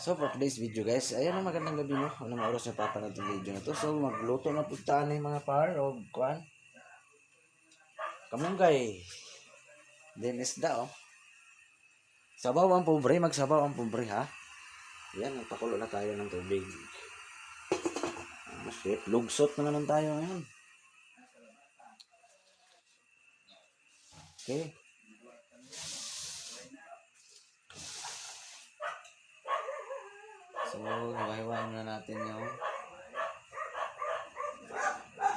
So for today's video guys, ayan ang magandang gabi no. Anong oras na papanood yung video na to. So magluto na na yung mga par o kuan. Kamunggay. Then isda oh. Sabaw ang pobre, magsabaw ang pobre ha. Yan, nagpakulo na tayo ng tubig. Ah, shit, lugsot na naman tayo ngayon. Okay. So, hiwa-hiwain na natin yung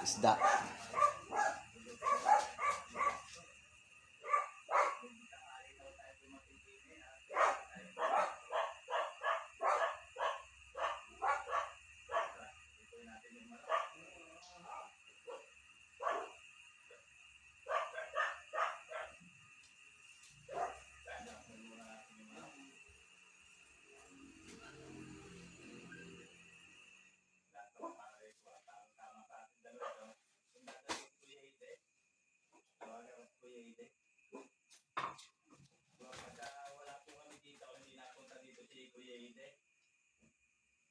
isda.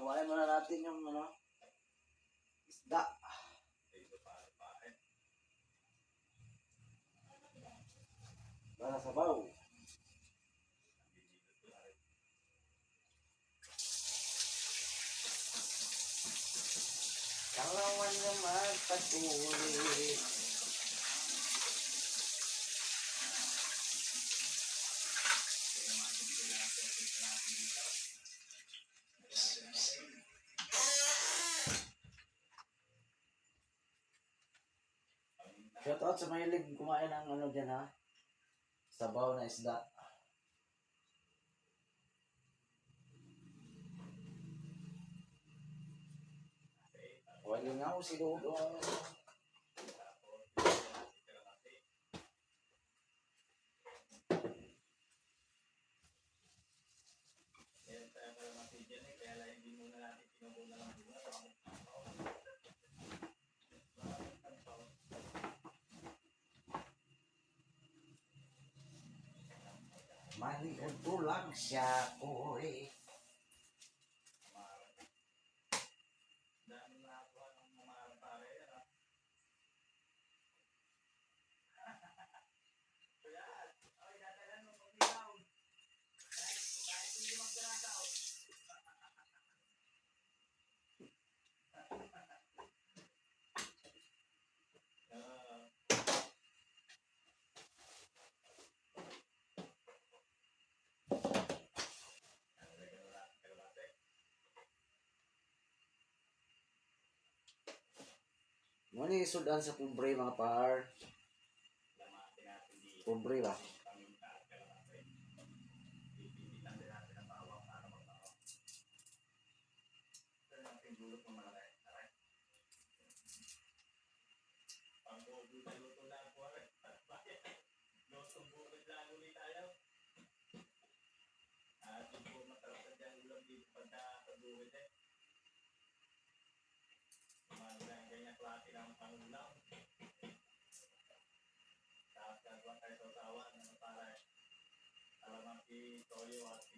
Hiwain muna natin yung ano, isda. Para sa baw. Kalawan naman patuloy. Sa mahilig kumain ng ano dyan ha. Sabaw na isda. Wala nga ako siguro. Maliod ko lang siya, oy. Muna yung sudan sa pobre mga par. Pobre ba? now. Tapos gagawa tayo sa usawan ano, para alam ang si at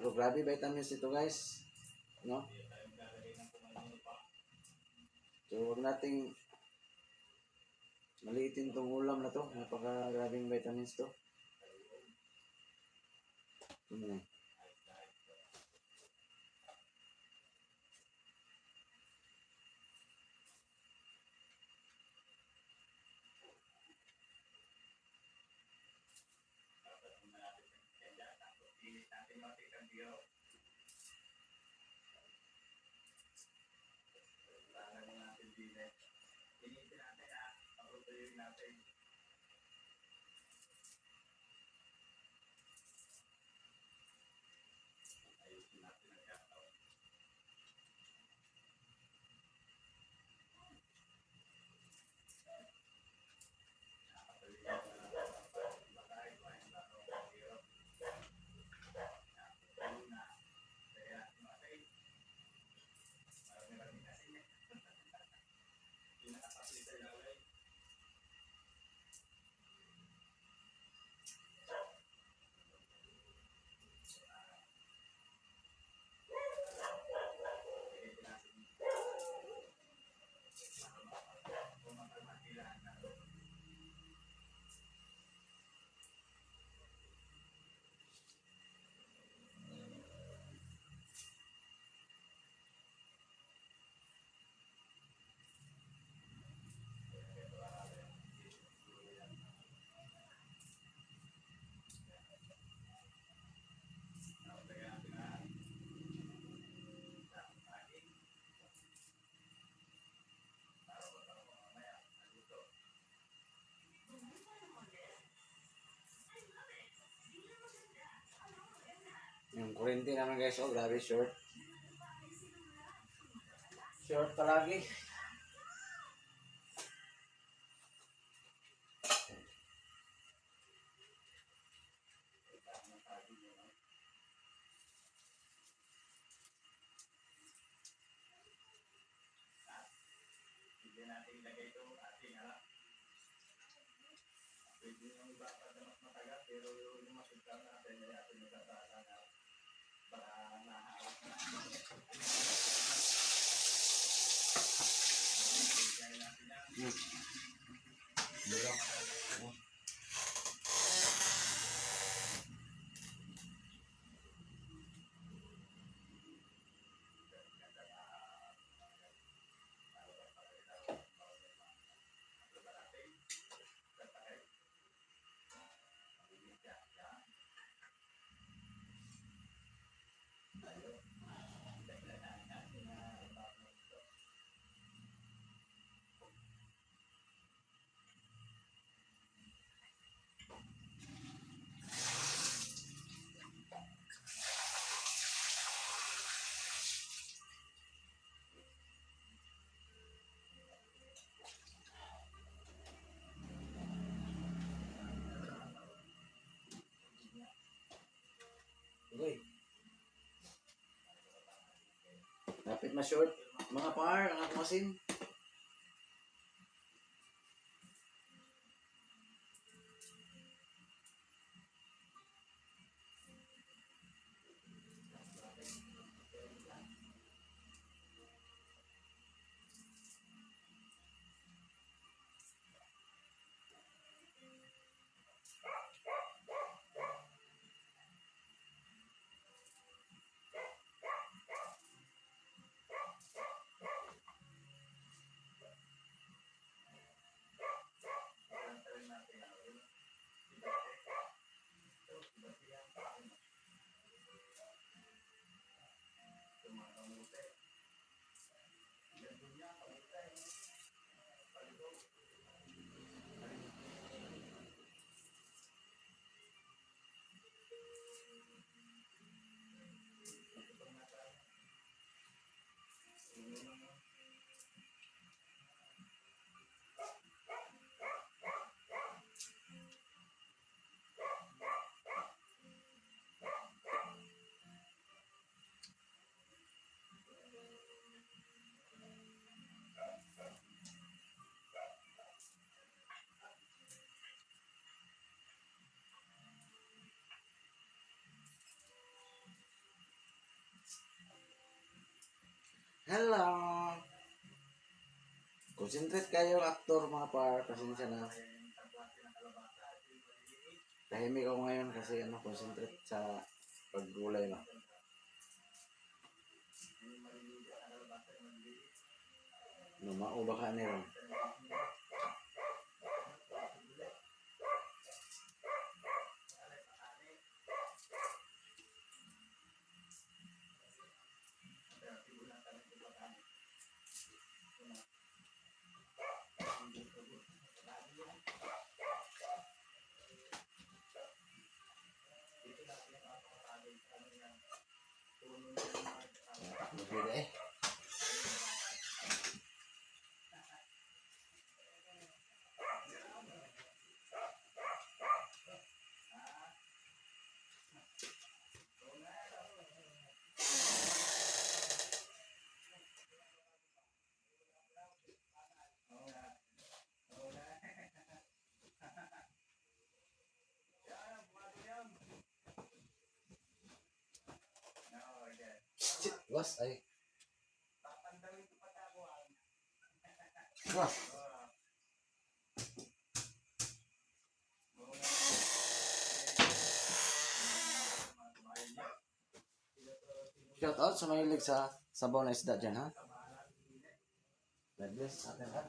Pero grabe vitamins ito guys. No? So huwag nating maliitin tong ulam na to. Napaka grabing vitamins to. Ano yan? Yung kurente naman guys, oh, grabe short. Short palagi. Okay. Lapit na short. Mga par, ang akong asin. Hello! Concentrate kayo, aktor, mga par. Pasensya na. Tahimik ako ngayon kasi ano, concentrate sa paggulay na. Numao ba ka niyo? Magbida eh. Was ay. Was. Shout out sa mahilig sa sabaw na isda dyan, ha? God bless atin lahat.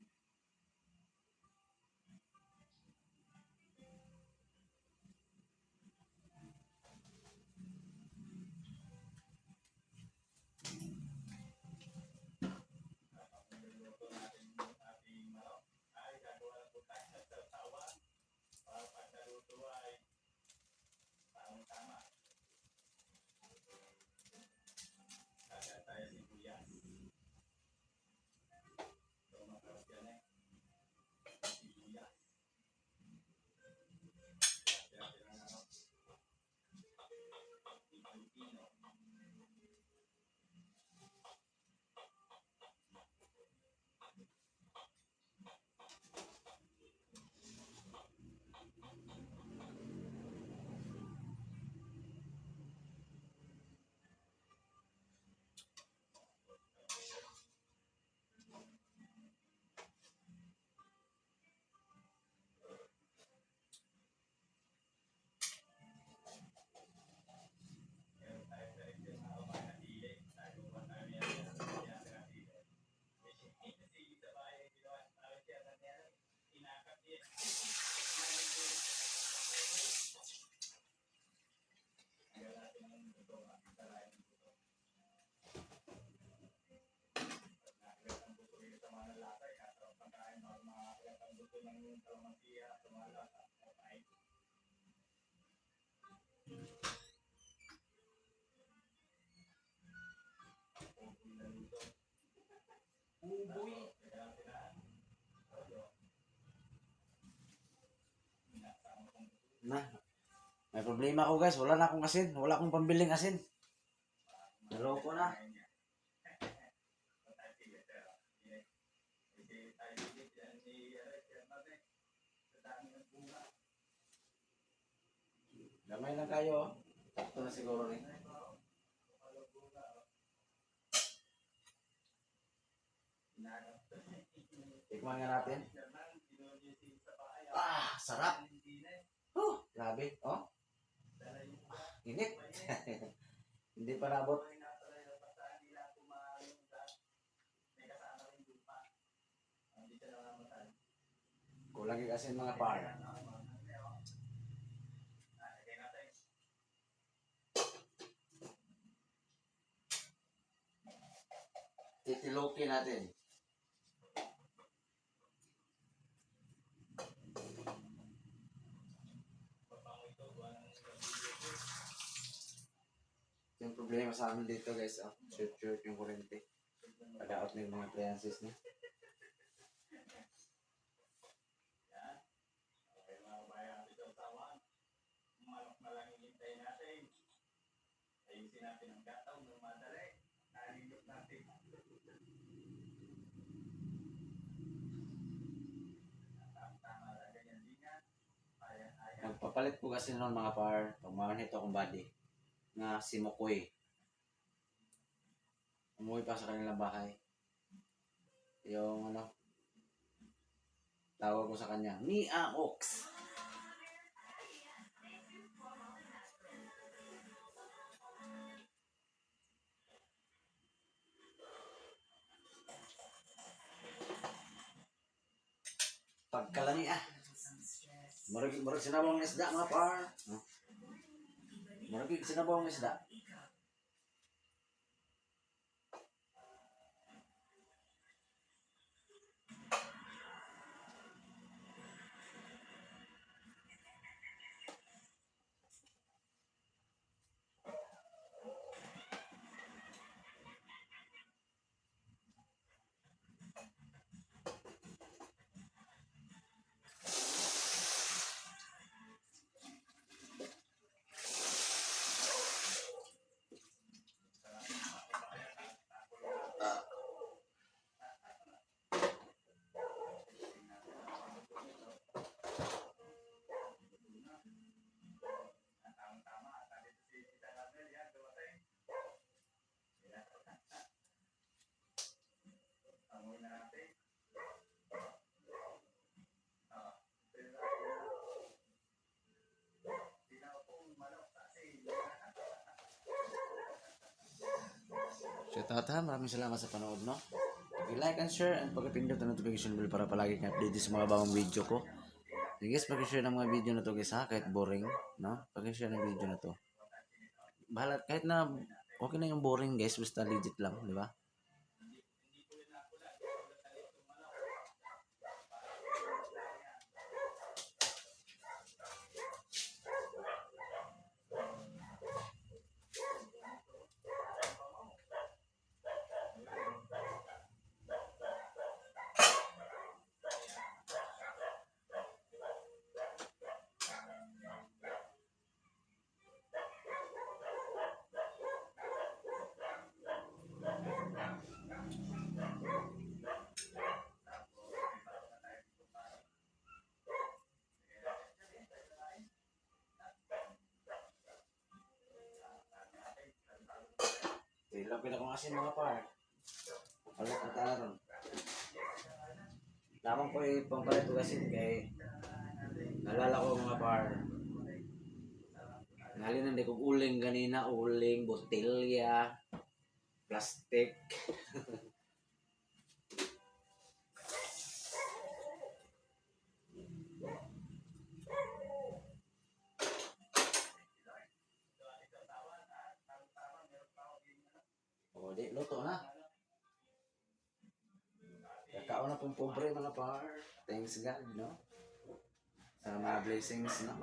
May problema ako guys. Wala na akong asin. Wala akong pambiling asin. Naloko na. Gamay lang kayo. oh. Sakto na siguro rin. Tikman nga natin. Ah, sarap. Oh, grabe. Oh. Init. Hindi pa nabot. Kulang yung asin mga par. Titilokin natin. Problema sa amin dito guys. Oh. Short short yung kurente. Pag-out na yung mga appliances niya. Nagpapalit po kasi noon mga par, pag nito akong body, nga si Mokoy. Umuwi pa sa kanilang bahay. Yung ano, tawag ko sa kanya, Mia Ox. Pagkalani ah. Murag murag sinabawang isda mga par. Huh? Murag sinabawang isda. So ito ha, maraming salamat sa panood no. I-like and share and pag-pindot ang notification bell para palagi kang update sa mga bagong video ko. So guys, pag-share ng mga video na to guys ha, kahit boring, no? Pag-share ng video na to. Bahala, kahit na okay na yung boring guys, basta legit lang, di ba? Ilapin ako kasi mga par. Palit ang taron. Lamang ko ko kasi kay nalala ko mga par. Nalinan di ko uling ganina, uling, botelya, plastic. O, di, luto na. Kakao na pong pobre mga par. Thanks God, no? Sa mga blessings, no?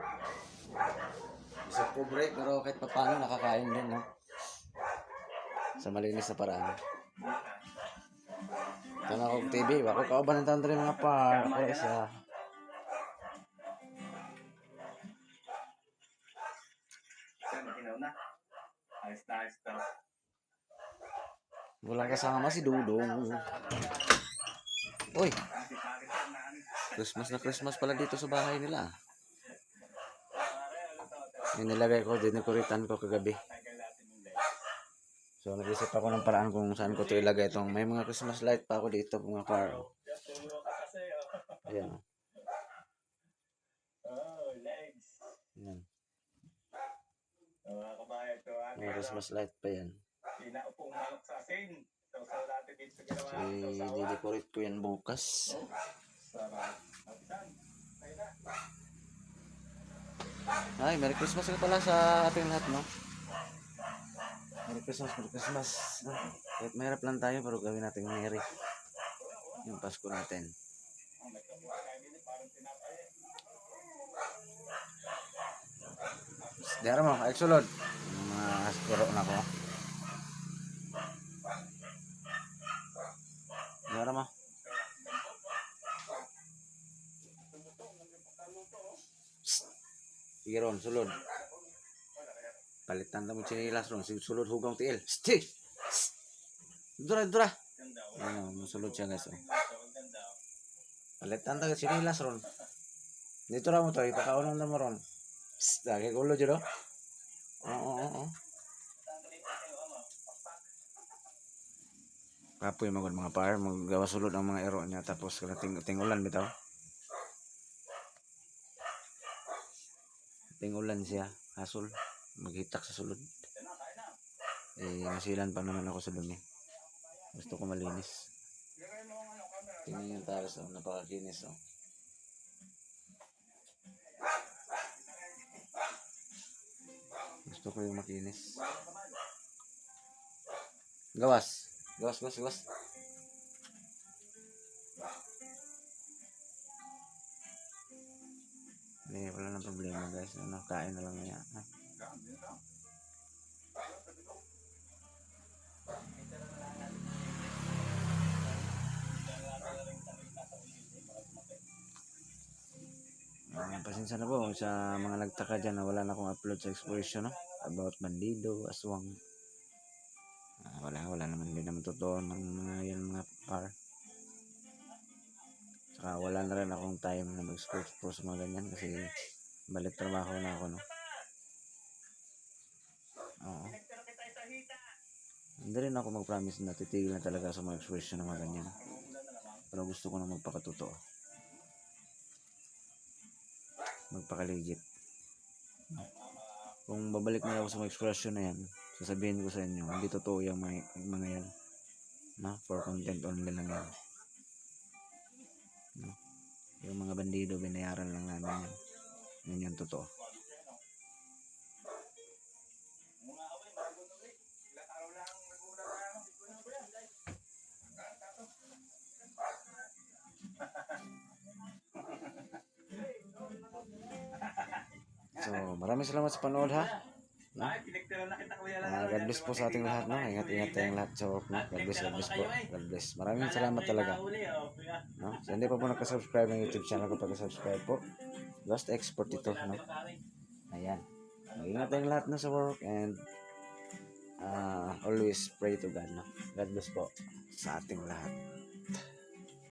Isa pobre, pero kahit pa paano nakakain din, no? Sa malinis na paraan. Ito na ako TV. Ako kauban ng tandre mga par. Ako isa. Ayos na, ayos na. Walang kasama si Dudong. Uy. Christmas na Christmas pala dito sa bahay nila. Yung nilagay ko, dinekoritan ko kagabi. So, nag-isip ako ng paraan kung saan ko ito ilagay itong may mga Christmas light pa ako dito mga oh. Ayan. Ayan. Mga Christmas light pa yan. Asin. Sausaw natin dito sa ginawa So, natin sausawan. i-decorate ko yan bukas. Sarap. Na. Ay, Merry Christmas ka pala sa ating lahat, no? Merry Christmas, Merry Christmas. Ah, Kahit mahirap lang tayo, pero gawin natin Merry. Yung Pasko natin. Dara mo, sulod. Mga askuro na ko. Para mo. Sige ron, sulod. Palitan na mo chinilas ron. Sige, sulod hugang tiil. Sti! Dura, dura. Ano, musulod siya guys. Oh. Palitan tayo chinilas ron. Dito ra mo to, ipakaunan na mo ron. Psst, lagi gulo dyan oh. Kapoy magod mga par, maggawa sulod ang mga ero niya tapos ting tingulan bitaw. Tingulan siya, hasol, maghitak sa sulod. Eh, masilan pa naman ako sa dumi. Gusto ko malinis. Tingnan yung taras, oh, napakakinis, oh. Gusto ko yung makinis. Gawas. Gawas, gawas, gawas. Eh, wala nang problema guys. Ano, kain na lang niya. Ha? Ah, pasensya na po sa mga nagtaka dyan na wala na akong upload sa exploration no? about bandido, aswang. Ah, wala, wala naman naman totoo ng mga yan mga par. Saka wala na rin akong time na mag-explore sa mga ganyan kasi balik trabaho na ako no. Oo. Hindi rin ako mag-promise na titigil na talaga sa mga exploration ng mga ganyan. Pero gusto ko na magpakatotoo. Magpakaligit. Kung babalik na ako sa mga expression na yan, sasabihin ko sa inyo, hindi totoo yung mga, mga yan. No? For content only lang yan. No? Yung mga bandido, binayaran lang namin yan. Yun yung totoo. So, maraming salamat sa panood ha. Na. Ah, God bless po sa ating lahat, no? Ingat-ingat tayong lahat sa work, no? God bless, God bless po. God bless. Maraming salamat talaga, oh, no? So, hindi pa po nakasubscribe ng YouTube channel ko, pag-subscribe po. Lost Export ito, no? Ayan. So, ingat tayong lahat no, sa work and uh, always pray to God, no? God bless po sa ating lahat.